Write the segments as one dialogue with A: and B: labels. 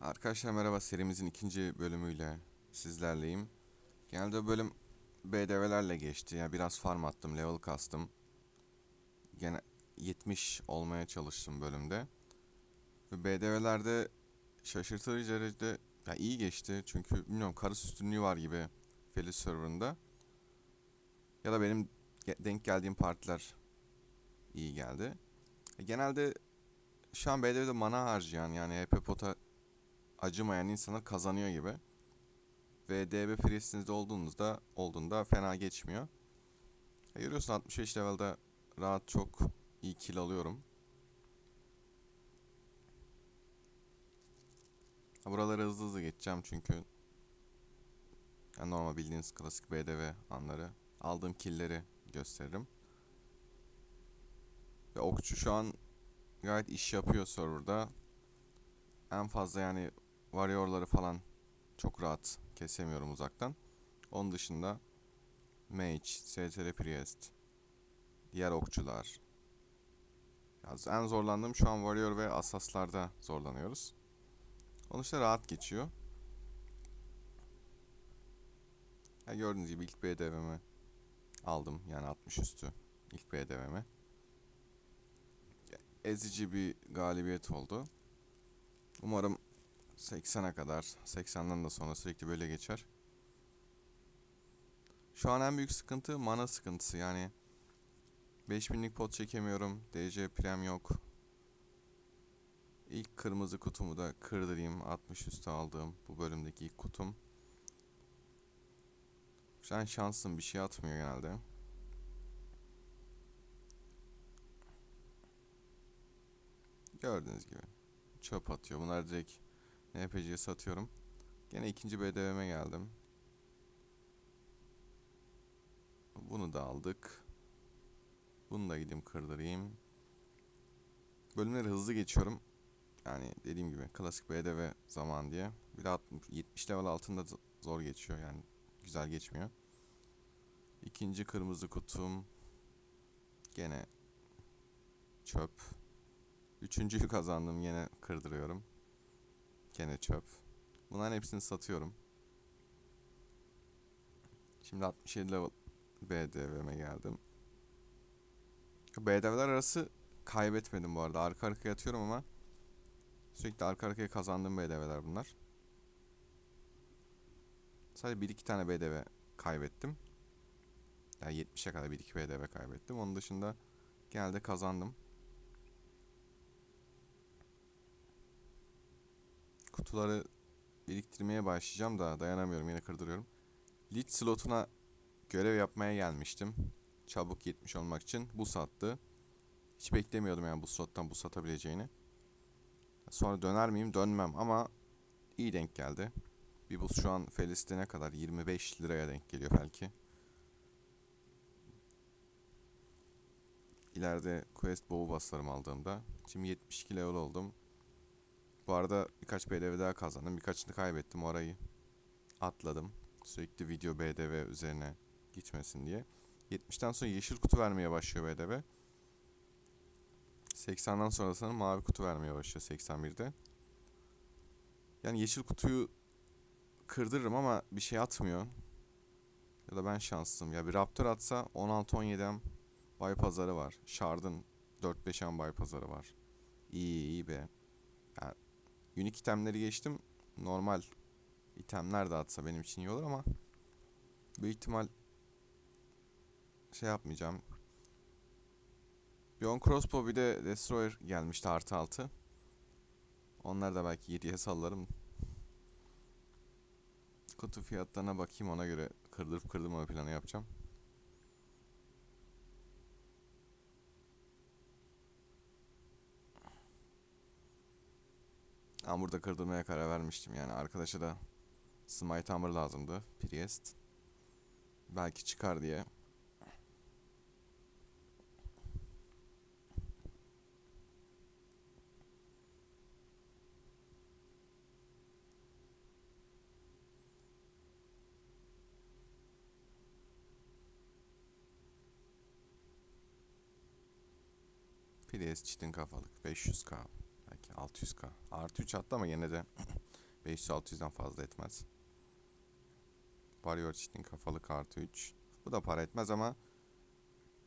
A: Arkadaşlar merhaba serimizin ikinci bölümüyle sizlerleyim. Genelde bölüm BDV'lerle geçti. Yani biraz farm attım, level kastım. Gene 70 olmaya çalıştım bölümde. Ve BDV'lerde şaşırtıcı derecede ya iyi geçti. Çünkü bilmiyorum karıs üstünlüğü var gibi Feliz serverında. Ya da benim denk geldiğim partiler iyi geldi. Genelde şu an BDV'de mana harcayan yani HP pota acımayan insanlar kazanıyor gibi. Ve DB Priest'inizde olduğunuzda olduğunda fena geçmiyor. E, görüyorsun 65 levelde rahat çok iyi kill alıyorum. Buraları hızlı hızlı geçeceğim çünkü yani normal bildiğiniz klasik BDV anları. Aldığım killleri gösteririm. Ve okçu şu an gayet iş yapıyor serverda. En fazla yani Warrior'ları falan çok rahat kesemiyorum uzaktan. Onun dışında Mage, STR Priest, diğer okçular. Ya en zorlandığım şu an Warrior ve Asaslarda zorlanıyoruz. Onun dışında rahat geçiyor. Ya gördüğünüz gibi ilk BDV'mi aldım. Yani 60 üstü ilk BDV'mi. Ezici bir galibiyet oldu. Umarım 80'e kadar, 80'den de sonra sürekli böyle geçer. Şu an en büyük sıkıntı mana sıkıntısı yani. 5000'lik pot çekemiyorum. DC Prem yok. İlk kırmızı kutumu da kırdırayım. 60 üstü aldığım bu bölümdeki ilk kutum. Şu an şansım bir şey atmıyor genelde. Gördüğünüz gibi. Çöp atıyor. Bunlar direkt NPC'ye satıyorum. Gene ikinci BDV'me geldim. Bunu da aldık. Bunu da gideyim kırdırayım. Bölümleri hızlı geçiyorum. Yani dediğim gibi klasik BDV zaman diye. Bir de 60, 70 level altında zor geçiyor yani. Güzel geçmiyor. İkinci kırmızı kutum. Gene çöp. Üçüncüyü kazandım yine kırdırıyorum. Gene çöp. Bunların hepsini satıyorum. Şimdi 67 level BDV'me geldim. BDV'ler arası kaybetmedim bu arada. Arka arkaya atıyorum ama sürekli arka arkaya kazandığım BDV'ler bunlar. Sadece 1-2 tane BDV kaybettim. Yani 70'e kadar 1-2 BDV kaybettim. Onun dışında genelde kazandım. Kutuları biriktirmeye başlayacağım da dayanamıyorum yine kırdırıyorum. Lead slotuna görev yapmaya gelmiştim. Çabuk 70 olmak için bu sattı. Hiç beklemiyordum yani bu slottan bu satabileceğini. Sonra döner miyim? Dönmem ama iyi denk geldi. Bir buz şu an Felis'te ne kadar? 25 liraya denk geliyor belki. İleride Quest Bow baslarım aldığımda. Şimdi 72 level oldum. Bu arada birkaç BDV daha kazandım. Birkaçını kaybettim. Orayı atladım. Sürekli video BDV üzerine gitmesin diye. 70'ten sonra yeşil kutu vermeye başlıyor BDV. 80'den sonra sanırım mavi kutu vermeye başlıyor 81'de. Yani yeşil kutuyu kırdırırım ama bir şey atmıyor. Ya da ben şanslıyım. Ya bir Raptor atsa 16-17'm bay pazarı var. Shard'ın 4-5'em bay pazarı var. İyi iyi be. Yani Unique itemleri geçtim. Normal itemler de atsa benim için iyi olur ama büyük ihtimal şey yapmayacağım. Beyond Crossbow bir de Destroyer gelmişti artı altı. Onlar da belki 7'ye sallarım. Kutu fiyatlarına bakayım ona göre kırdırıp kırdırmama planı yapacağım. Ama burada kırdırmaya karar vermiştim yani arkadaşa da Smite Hammer lazımdı. Priest. Belki çıkar diye. Priest çitin kafalık 500k belki 600k artı 3 attı ama yine de 500-600'den fazla etmez. Warrior Cheat'in kafalı kartı 3. Bu da para etmez ama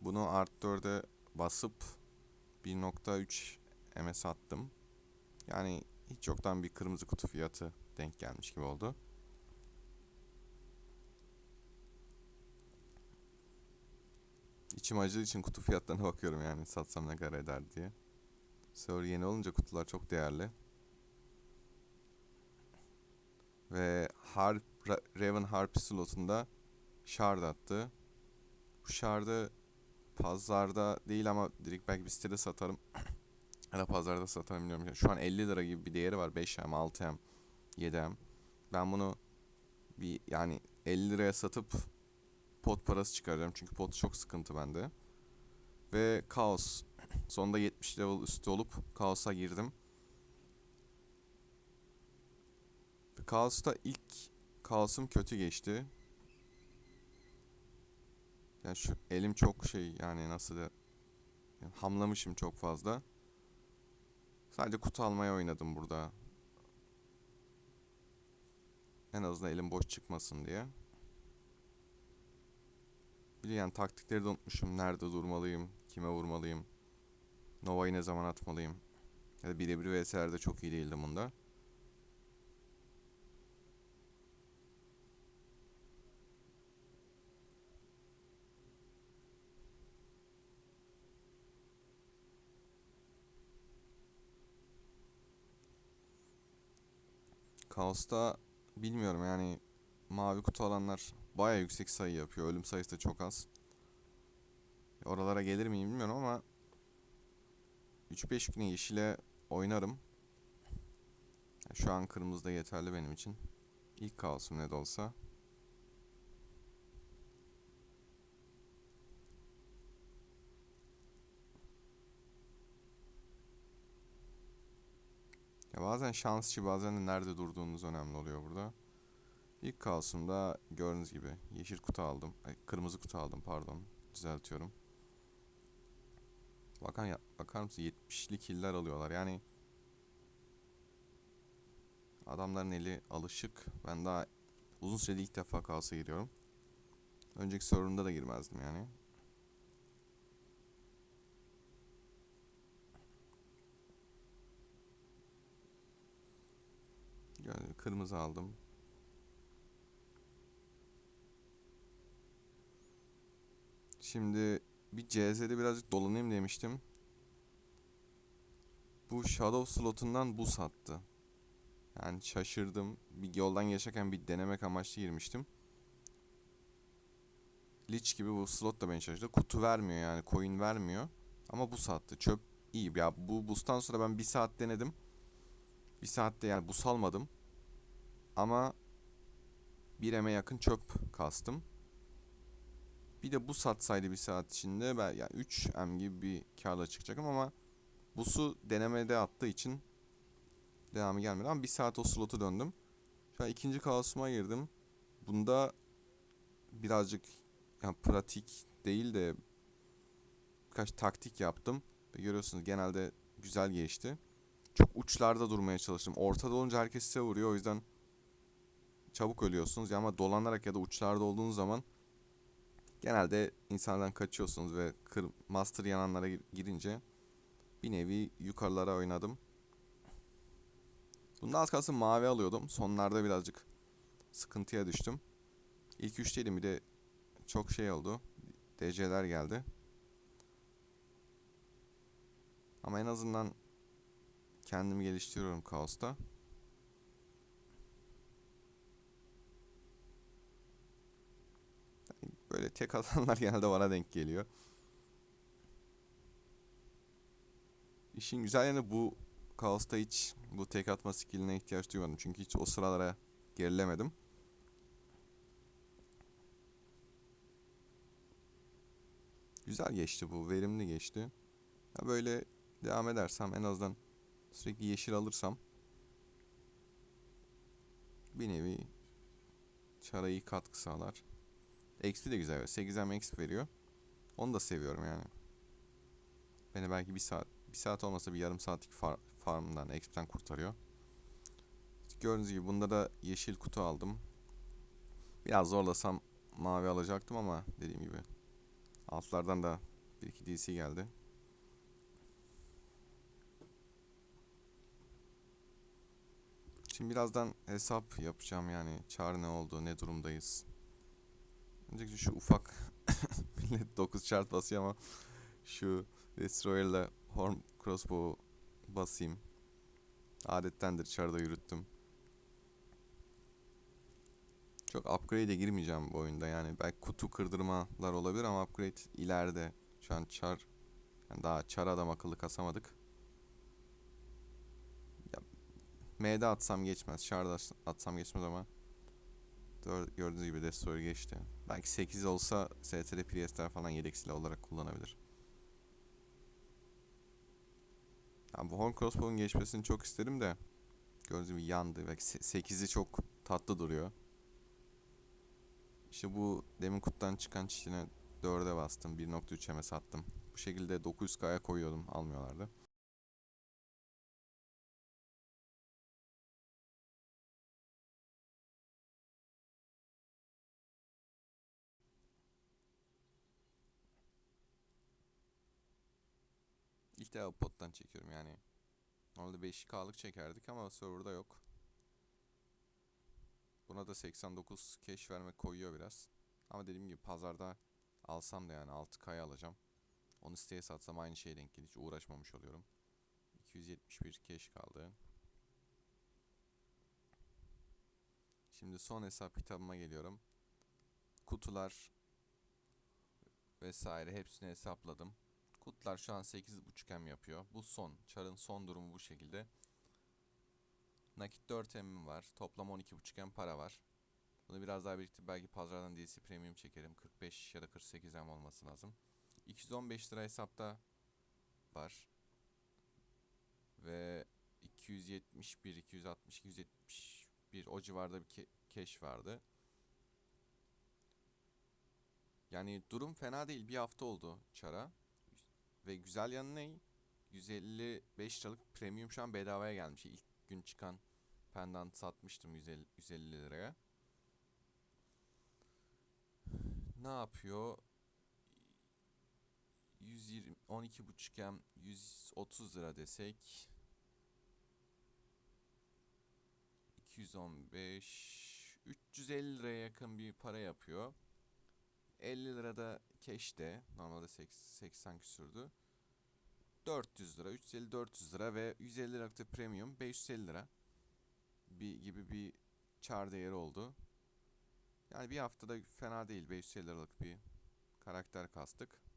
A: bunu art 4'e basıp 1.3 MS attım. Yani hiç yoktan bir kırmızı kutu fiyatı denk gelmiş gibi oldu. İçim acıdığı için kutu fiyatlarına bakıyorum yani satsam ne kadar eder diye. Server yeni olunca kutular çok değerli. Ve Harp, Ra- Raven Harp slotunda shard attı. Bu shard'ı pazarda değil ama direkt belki bir sitede satarım. ya da pazarda satarım bilmiyorum. Şu an 50 lira gibi bir değeri var. 5M, 6M, 7M. Ben bunu bir yani 50 liraya satıp pot parası çıkaracağım. Çünkü pot çok sıkıntı bende. Ve Kaos. Sonunda 70 level üstü olup Kaos'a girdim. Kaos'ta ilk Kaos'um kötü geçti. Yani şu elim çok şey yani nasıl da yani hamlamışım çok fazla. Sadece kutu almaya oynadım burada. En azından elim boş çıkmasın diye. Bir de yani taktikleri de unutmuşum. Nerede durmalıyım, kime vurmalıyım, Nova'yı ne zaman atmalıyım. Ya da birebir vs'lerde çok iyi değildim bunda. Kaos'ta bilmiyorum yani mavi kutu alanlar baya yüksek sayı yapıyor. Ölüm sayısı da çok az. Oralara gelir miyim bilmiyorum ama 3-5 güne yeşile oynarım. Şu an kırmızı da yeterli benim için. İlk kaosum ne de olsa. Ya bazen şansçı bazen de nerede durduğunuz önemli oluyor burada. İlk kaosumda gördüğünüz gibi yeşil kutu aldım. Ay, kırmızı kutu aldım pardon. Düzeltiyorum. Bakan ya, bakar mısın 70'li killer alıyorlar. Yani adamların eli alışık. Ben daha uzun süreli ilk defa kaosa giriyorum. Önceki sorununda da girmezdim yani. Yani kırmızı aldım. Şimdi bir CZ'de birazcık dolanayım demiştim. Bu Shadow slotundan bu sattı. Yani şaşırdım. Bir yoldan geçerken bir denemek amaçlı girmiştim. Lich gibi bu slot da beni şaşırdı. Kutu vermiyor yani coin vermiyor. Ama bu sattı. Çöp iyi. Ya bu bustan sonra ben bir saat denedim. Bir saatte yani bus almadım. Ama bir eme yakın çöp kastım. Bir de bu satsaydı bir saat içinde ben yani 3 M gibi bir karla çıkacaktım ama bu su denemede attığı için devamı gelmedi ama bir saat o slotu döndüm. Şu an ikinci kaosuma girdim. Bunda birazcık yani pratik değil de birkaç taktik yaptım. Görüyorsunuz genelde güzel geçti. Çok uçlarda durmaya çalıştım. Ortada olunca herkes size vuruyor o yüzden çabuk ölüyorsunuz. Ama dolanarak ya da uçlarda olduğunuz zaman genelde insanlardan kaçıyorsunuz ve master yananlara girince bir nevi yukarılara oynadım. Bunda az kalsın mavi alıyordum. Sonlarda birazcık sıkıntıya düştüm. İlk üçteydim bir de çok şey oldu. DC'ler geldi. Ama en azından kendimi geliştiriyorum Kaos'ta. Böyle tek atanlar genelde bana denk geliyor. İşin güzel yanı bu Kaos'ta hiç bu tek atma skilline ihtiyaç duymadım. Çünkü hiç o sıralara gerilemedim. Güzel geçti bu. Verimli geçti. Ya böyle devam edersem en azından sürekli yeşil alırsam bir nevi çara iyi katkı sağlar. XP de güzel. 8M XP veriyor. Onu da seviyorum yani. Beni belki bir saat, bir saat olmasa bir yarım saatlik far, farmdan, XP'den kurtarıyor. gördüğünüz gibi bunda da yeşil kutu aldım. Biraz zorlasam mavi alacaktım ama dediğim gibi altlardan da bir iki DC geldi. Şimdi birazdan hesap yapacağım yani çar ne oldu, ne durumdayız. Öncelikle şu ufak millet 9 chart basıyor ama şu Destroyer'la Horn Crossbow basayım. Adettendir çarda yürüttüm. Çok upgrade'e girmeyeceğim bu oyunda yani belki kutu kırdırmalar olabilir ama upgrade ileride. Şu an çar yani daha çar adam akıllı kasamadık. Ya, M'de atsam geçmez. Çarda atsam geçmez ama gördüğünüz gibi Destroyer geçti. Belki 8 olsa STR Priestler falan yedek silah olarak kullanabilir. Yani bu Horn Crossbow'un geçmesini çok isterim de gördüğünüz gibi yandı. Belki 8'i çok tatlı duruyor. İşte bu demin kuttan çıkan çişine 4'e bastım. 1.3'e sattım. Bu şekilde 900k'ya koyuyordum. Almıyorlardı. İlk defa pottan çekiyorum yani. Normalde 5K'lık çekerdik ama serverda yok. Buna da 89 cash vermek koyuyor biraz. Ama dediğim gibi pazarda alsam da yani 6K'ya alacağım. Onu siteye satsam aynı şeye denk gelir. Hiç uğraşmamış oluyorum. 271 cash kaldı. Şimdi son hesap kitabıma geliyorum. Kutular vesaire hepsini hesapladım. Kutular şu an 8.5 M yapıyor. Bu son. Çarın son durumu bu şekilde. Nakit 4 M'im var. Toplam 12.5 M para var. Bunu biraz daha birlikte belki pazardan DC Premium çekerim. 45 ya da 48 M olması lazım. 215 lira hesapta var. Ve 271, 260, 271 o civarda bir ke- cash vardı. Yani durum fena değil. Bir hafta oldu çara. Ve güzel yanı ne? 155 liralık premium şu an bedavaya gelmiş. İlk gün çıkan pendant satmıştım 150, 150 liraya. Ne yapıyor? 120 12 buçukken 130 lira desek 215 350 liraya yakın bir para yapıyor. 50 lira cash'te. Normalde 80 küsürdü. 400 lira, 350 400 lira ve 150 liralık da premium 550 lira. Bir gibi bir çar değeri oldu. Yani bir haftada fena değil 550 liralık bir karakter kastık.